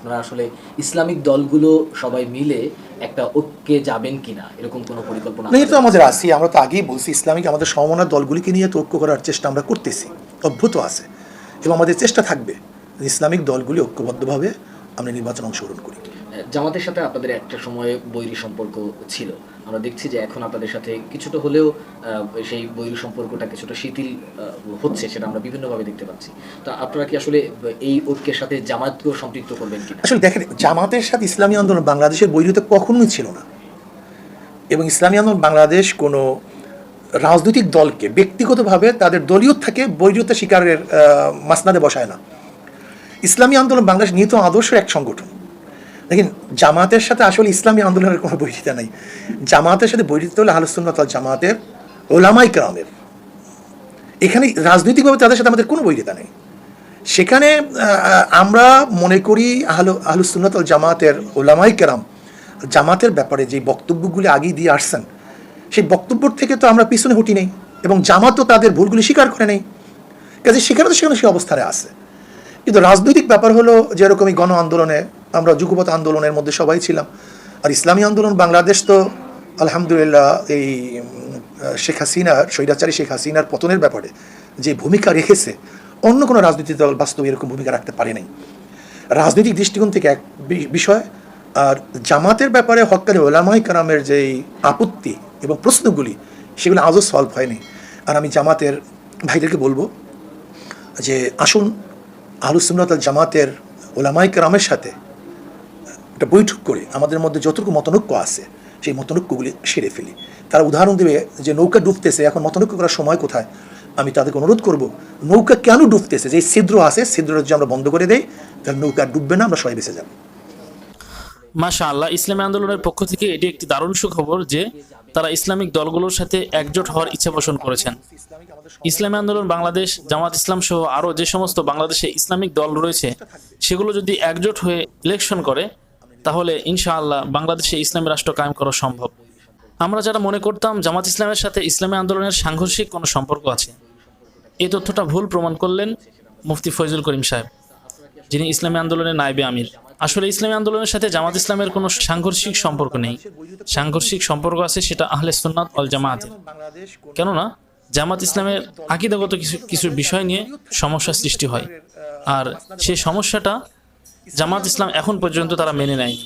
আপনারা আসলে ইসলামিক দলগুলো সবাই মিলে একটা ঐক্যে যাবেন কিনা এরকম কোনো পরিকল্পনা নেই তো আমাদের আসি আমরা তো আগেই বলছি ইসলামিক আমাদের সমমনার দলগুলিকে নিয়ে তো ঐক্য করার চেষ্টা আমরা করতেছি অভ্যুত আছে এবং আমাদের চেষ্টা থাকবে ইসলামিক দলগুলি ঐক্যবদ্ধভাবে আমরা নির্বাচন অংশগ্রহণ করি। জামাতের সাথে আপনাদের একটা সময়ে বৈরী সম্পর্ক ছিল। আমরা দেখছি যে এখন আপনাদের সাথে কিছুটা হলেও সেই বৈরী সম্পর্কটা কিছুটা শিথিল হচ্ছে সেটা আমরা বিভিন্নভাবে দেখতে পাচ্ছি। তো আপনারা কি আসলে এই ঐক্যের সাথে জামাতকেও সম্পৃক্ত করবেন কি আসলে দেখেন, জামাতের সাথে ইসলামী আন্দোলন বাংলাদেশের বৈরিতা কখনোই ছিল না। এবং ইসলামী আন্দোলন বাংলাদেশ কোনো রাজনৈতিক দলকে ব্যক্তিগতভাবে তাদের দলীয় থেকে বৈরিতা শিকারের মাসনাদে বসায় না। ইসলামী আন্দোলন বাংলাদেশ নিহিত আদর্শের এক সংগঠন। দেখেন, জামাতের সাথে আসলে ইসলামী আন্দোলনের কোনো বৈরিতা নাই। জামাতের সাথে বৈরিতা হলে আলোচনা জামাতের ওলামাই কালামের এখানে রাজনৈতিকভাবে তাদের সাথে আমাদের কোনো বৈরিতা নেই। সেখানে আমরা মনে করি আহলু আহলুসুন্নত জামাতের ওলামাই কেরাম, জামাতের ব্যাপারে যে বক্তব্যগুলি আগেই দিয়ে আসছেন, সেই বক্তব্য থেকে তো আমরা পিছনে হটি নেই এবং জামাতও তাদের ভুলগুলি স্বীকার করে নেই। কাজে সেখানে তো সেখানে সেই অবস্থানে আছে। কিন্তু রাজনৈতিক ব্যাপার হলো যেরকমই গণ আন্দোলনে আমরা যুগপথ আন্দোলনের মধ্যে সবাই ছিলাম। আর ইসলামী আন্দোলন বাংলাদেশ তো, আলহামদুলিল্লাহ, এই শেখ হাসিনার, স্বৈরাচারী শেখ হাসিনার পতনের ব্যাপারে যে ভূমিকা রেখেছে, অন্য কোনো রাজনৈতিক দল বাস্তবে এরকম ভূমিকা রাখতে পারে নাই। রাজনৈতিক দৃষ্টিকোণ থেকে এক বিষয়, আর জামাতের ব্যাপারে হকানি ওলামাই কারামের যে আপত্তি এবং প্রশ্নগুলি, সেগুলো আজও সলভ হয়নি। আর আমি জামাতের ভাইদেরকে বলব যে আসুন আহলুসুন্নত জামাতের ওলামাই কারামের সাথে একটা বৈঠক করে আমাদের মধ্যে যতটুকু মতনৈক্য আছে, সেই মতনৈক্যগুলি সেরে ফেলি। তারা উদাহরণ দেবে যে নৌকা ডুবতেছে, এখন মতনৈক্য করার সময় কোথায়? আমি তাদেরকে অনুরোধ করব, নৌকা কেন ডুবতেছে? যে ছিদ্র আছে, ছিদ্রটা যদি আমরা বন্ধ করে দেই, তাহলে নৌকা ডুববে না, আমরা সবাই বেঁচে যাব। মাশা আল্লাহ ইসলামী আন্দোলনের পক্ষ থেকে এটি একটি দারুণ সুখবর যে তারা ইসলামিক দলগুলোর সাথে একজোট হওয়ার ইচ্ছা পোষণ করেছেন। ইসলামী আন্দোলন, বাংলাদেশ, জামাত ইসলাম সহ আরও যে সমস্ত বাংলাদেশে ইসলামিক দল রয়েছে, সেগুলো যদি একজোট হয়ে ইলেকশন করে তাহলে ইনশাআল্লাহ বাংলাদেশে ইসলামী রাষ্ট্র কায়েম করা সম্ভব। আমরা যারা মনে করতাম জামাত ইসলামের সাথে ইসলামী আন্দোলনের সাংঘর্ষিক কোনো সম্পর্ক আছে, এই তথ্যটা ভুল প্রমাণ করলেন মুফতি ফয়জুল করিম সাহেব, যিনি ইসলামী আন্দোলনের নাইবে আমির। আসলে ইসলামী আন্দোলনের সাথে জামাত ইসলামের কোনো সাংঘর্ষিক সম্পর্ক নেই। সাংঘর্ষিক সম্পর্ক আছে সেটা আহলে সুন্নাত অল জামায়াতের। কেননা জামাত ইসলামের আকিদাগত কিছু কিছু বিষয় নিয়ে সমস্যা সৃষ্টি হয়। আর সেই সমস্যাটা জামাত ইসলাম এখন পর্যন্ত তারা মেনে নেয়নি।